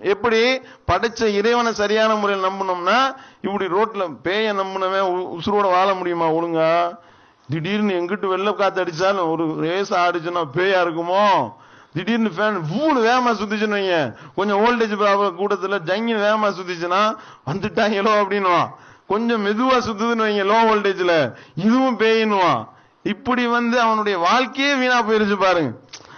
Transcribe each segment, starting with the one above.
எப்படி படைச்ச இறைவனை சரியான முறையில் நம்பினோம்னா இப்படி ரோட்ல பேய நம்பினவன் உ- உசுரோட வாழ முடியுமா ஒழுங்கா? திடீர்னு எங்கிட்டு வெள்ள காத்து அடிச்சாலும் ஒரு ரேஸ் ஆடிச்சுன்னா பேயா இருக்குமோ? திடீர்னு ஃபேன் பூனு வேமா சுத்திச்சுன்னு வைங்க. கொஞ்சம் ஓல்டேஜ் ப்ராப்ளம் கூட்டத்தில் ஜங்கின் வேமா சுத்திச்சுன்னா வந்துட்டாங்களோ அப்படின்னுவான். கொஞ்சம் மெதுவாக சுத்துதுன்னு வைங்க லோ. வோல்டேஜ்ல இதுவும் பேயின்னுவான். இப்படி வந்து அவனுடைய வாழ்க்கையே வீணா போயிருச்சு பாருங்க.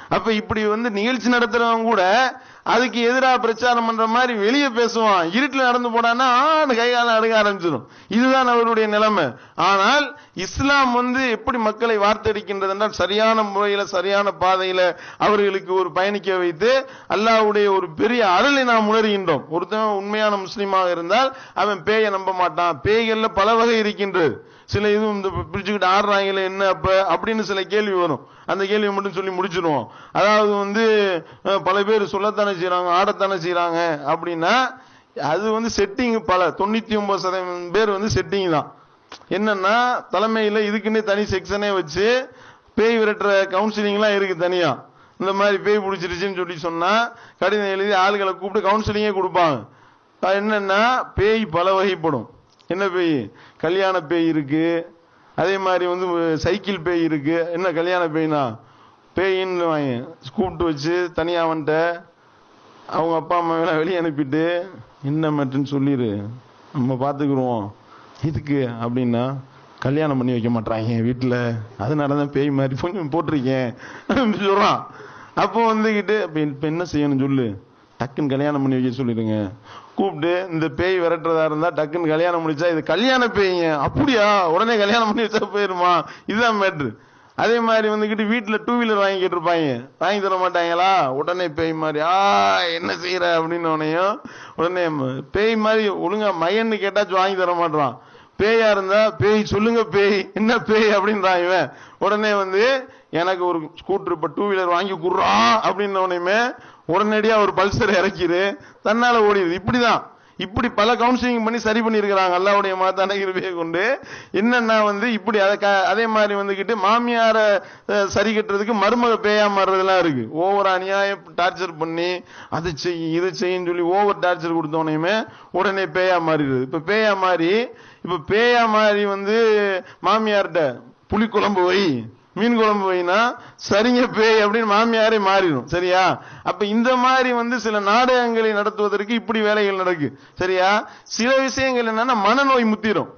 அப்ப இப்படி வந்து நிகழ்ச்சி நடத்துறவங்க கூட அதுக்கு எதிராக பிரச்சாரம் பண்ற மாதிரி வெளியே பேசுவான். இருட்டில் நடந்து போனான்னா ஆன்னு கை காலம் அடுக்க ஆரம்பிச்சிடும் இதுதான் அவருடைய நிலைமை. ஆனால் இஸ்லாம் வந்து எப்படி மக்களை வார்த்தடிக்கின்றது என்றால் சரியான முறையில சரியான பாதையில அவர்களுக்கு ஒரு பயணிக்க வைத்து அல்லாஹ்வுடைய ஒரு பெரிய அருளை நாம் உணர்கின்றோம். ஒருத்தன் உண்மையான முஸ்லீமாக இருந்தால் அவன் பேயை நம்ப மாட்டான். பேய்கள்ல பல வகை இருக்கின்றது. சில இதுவும் இந்த பிடிச்சுக்கிட்டு ஆடுறாங்களே என்ன அப்ப? அப்படின்னு சில கேள்வி வரும். அந்த கேள்வி மட்டும் சொல்லி முடிச்சிருவோம் அதாவது வந்து பல பேர் சொல்லத்தானே செய்கிறாங்க ஆடத்தானே செய்கிறாங்க அப்படின்னா அது வந்து செட்டிங் பல தொண்ணூற்றி ஒம்பது சதவீதம் பேர் வந்து செட்டிங் தான். என்னன்னா தலைமையில் இதுக்குன்னே தனி செக்ஷனே வச்சு பேய் விரட்டுற கவுன்சிலிங்லாம் இருக்குது தனியாக இந்த மாதிரி பேய் பிடிச்சிருச்சுன்னு சொல்லி சொன்னால் கடிதம் எழுதி ஆளுகளை கூப்பிட்டு கவுன்சிலிங்கே கொடுப்பாங்க. என்னென்னா பேய் பல வகைப்படும். என்ன பேய்? கல்யாண பேய் இருக்குது அதே மாதிரி வந்து சைக்கிள் பேய் இருக்கு. என்ன கல்யாண பேய்னா? பேயின்னு வாங்க கூப்பிட்டு வச்சு தனியாக அவன்கிட்ட அவங்க அப்பா அம்மாவெல்லாம் வெளியே அனுப்பிட்டு என்ன மட்டுன்னு சொல்லிடு நம்ம பார்த்துக்குருவோம் இதுக்கு அப்படின்னா கல்யாணம் பண்ணி வைக்க மாட்றாங்க வீட்டில் அதனால தான் பேய் மாதிரி கொஞ்சம் போட்டிருக்கேன். சொல்கிறான் அப்போ வந்துக்கிட்டு இப்போ இப்போ என்ன செய்யணும் சொல்லு. டக்குன்னு கல்யாணம் பண்ணி வைக்க சொல்லிடுங்க. கூப்பிட்டு இந்த பேய் விரட்டுறதா இருந்தா டக்குன்னு கல்யாணம் முடிச்சா இது கல்யாண பேய்ங்க. அப்படியா? உடனே கல்யாணம் பண்ணி வச்சா போயிருமா? இதுதான் மேட்ரு அதே மாதிரி வந்துக்கிட்டு வீட்டில் டூ வீலர் வாங்கிக்கிட்டு இருப்பாங்க வாங்கி தர மாட்டாங்களா உடனே பேய் மாதிரி ஆ என்ன செய்யற அப்படின்னு உடனேயும் உடனே பேய் மாதிரி ஒழுங்கா மையன்னு கேட்டாச்சும் வாங்கி தர மாட்டான் பேயா இருந்தா பேய் சொல்லுங்க பேய். என்ன பேய்? அப்படின்றான் இவன். உடனே வந்து எனக்கு ஒரு ஸ்கூட்டர் இப்போ டூ வீலர் வாங்கி குடுறா. அப்படின்ன உடனடியாக ஒரு பல்சர் இறக்கிடு தன்னால் ஓடிடுது இப்படிதான். இப்படி பல கவுன்சிலிங் பண்ணி சரி பண்ணியிருக்கிறாங்க அல்லாவுடைய மாத்தான கிருபையை கொண்டு. என்னென்னா வந்து இப்படி அதை க- அதே மாதிரி வந்துக்கிட்டு மாமியாரை சரி கட்டுறதுக்கு மருமக பேயா மாறுறதெல்லாம் இருக்கு. ஓவர் அநியாயம் டார்ச்சர் பண்ணி அது செய் இது செய்யுன்னு சொல்லி ஓவர் டார்ச்சர் கொடுத்தோனையுமே உடனே பேயா மாறிடுது. இப்போ பேயா மாறி இப்போ பேயா மாறி வந்து மாமியார்கிட்ட புளிக்குழம்பு வை. மீன் குழம்பு வைனா சரிங்க பேய் அப்படின்னு மாமியாரே மாறிடும். சரியா? அப்ப இந்த மாதிரி வந்து சில நாடகங்களை நடத்துவதற்கு இப்படி வேலைகள் நடக்கு. சரியா? சில விஷயங்கள் என்னன்னா மனநோய் முத்திரும்.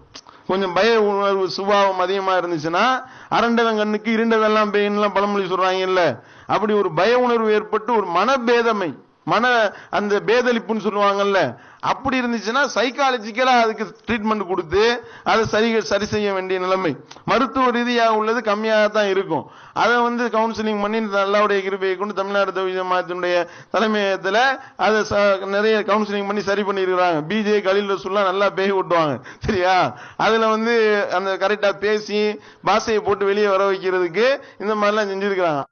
கொஞ்சம் பய உணர்வு சுபாவம் அதிகமா இருந்துச்சுன்னா அரண்டவன் கண்ணுக்கு இருண்டதெல்லாம் பேயின்லாம் பழமொழி சொல்றாங்க இல்ல அப்படி ஒரு பய உணர்வு ஏற்பட்டு ஒரு மனபேதமை மன அந்த பேதளிப்புன்னு சொல்லுவாங்கல்ல அப்படி இருந்துச்சுன்னா சைக்காலஜிக்கலா அதுக்கு ட்ரீட்மெண்ட் கொடுத்து அதை சரி சரி செய்ய வேண்டிய நிலைமை. மருத்துவ ரீதியாக உள்ளது கம்மியாக தான் இருக்கும். அதை வந்து கவுன்சிலிங் பண்ணி நல்லாவுடைய கிருபையை கொண்டு தமிழ்நாடு தொழில் மாதத்தினுடைய தலைமையகத்தில் அதை ச- நிறைய கவுன்சிலிங் பண்ணி சரி பண்ணியிருக்கிறாங்க பிஜே கலில் ரசூல்லாம் நல்லா பேய் ஓட்டுவாங்க. சரியா? அதில் வந்து அந்த கரெக்டாக பேசி பாஷையை போட்டு வெளியே வர வைக்கிறதுக்கு இந்த மாதிரிலாம் செஞ்சுருக்கிறாங்க.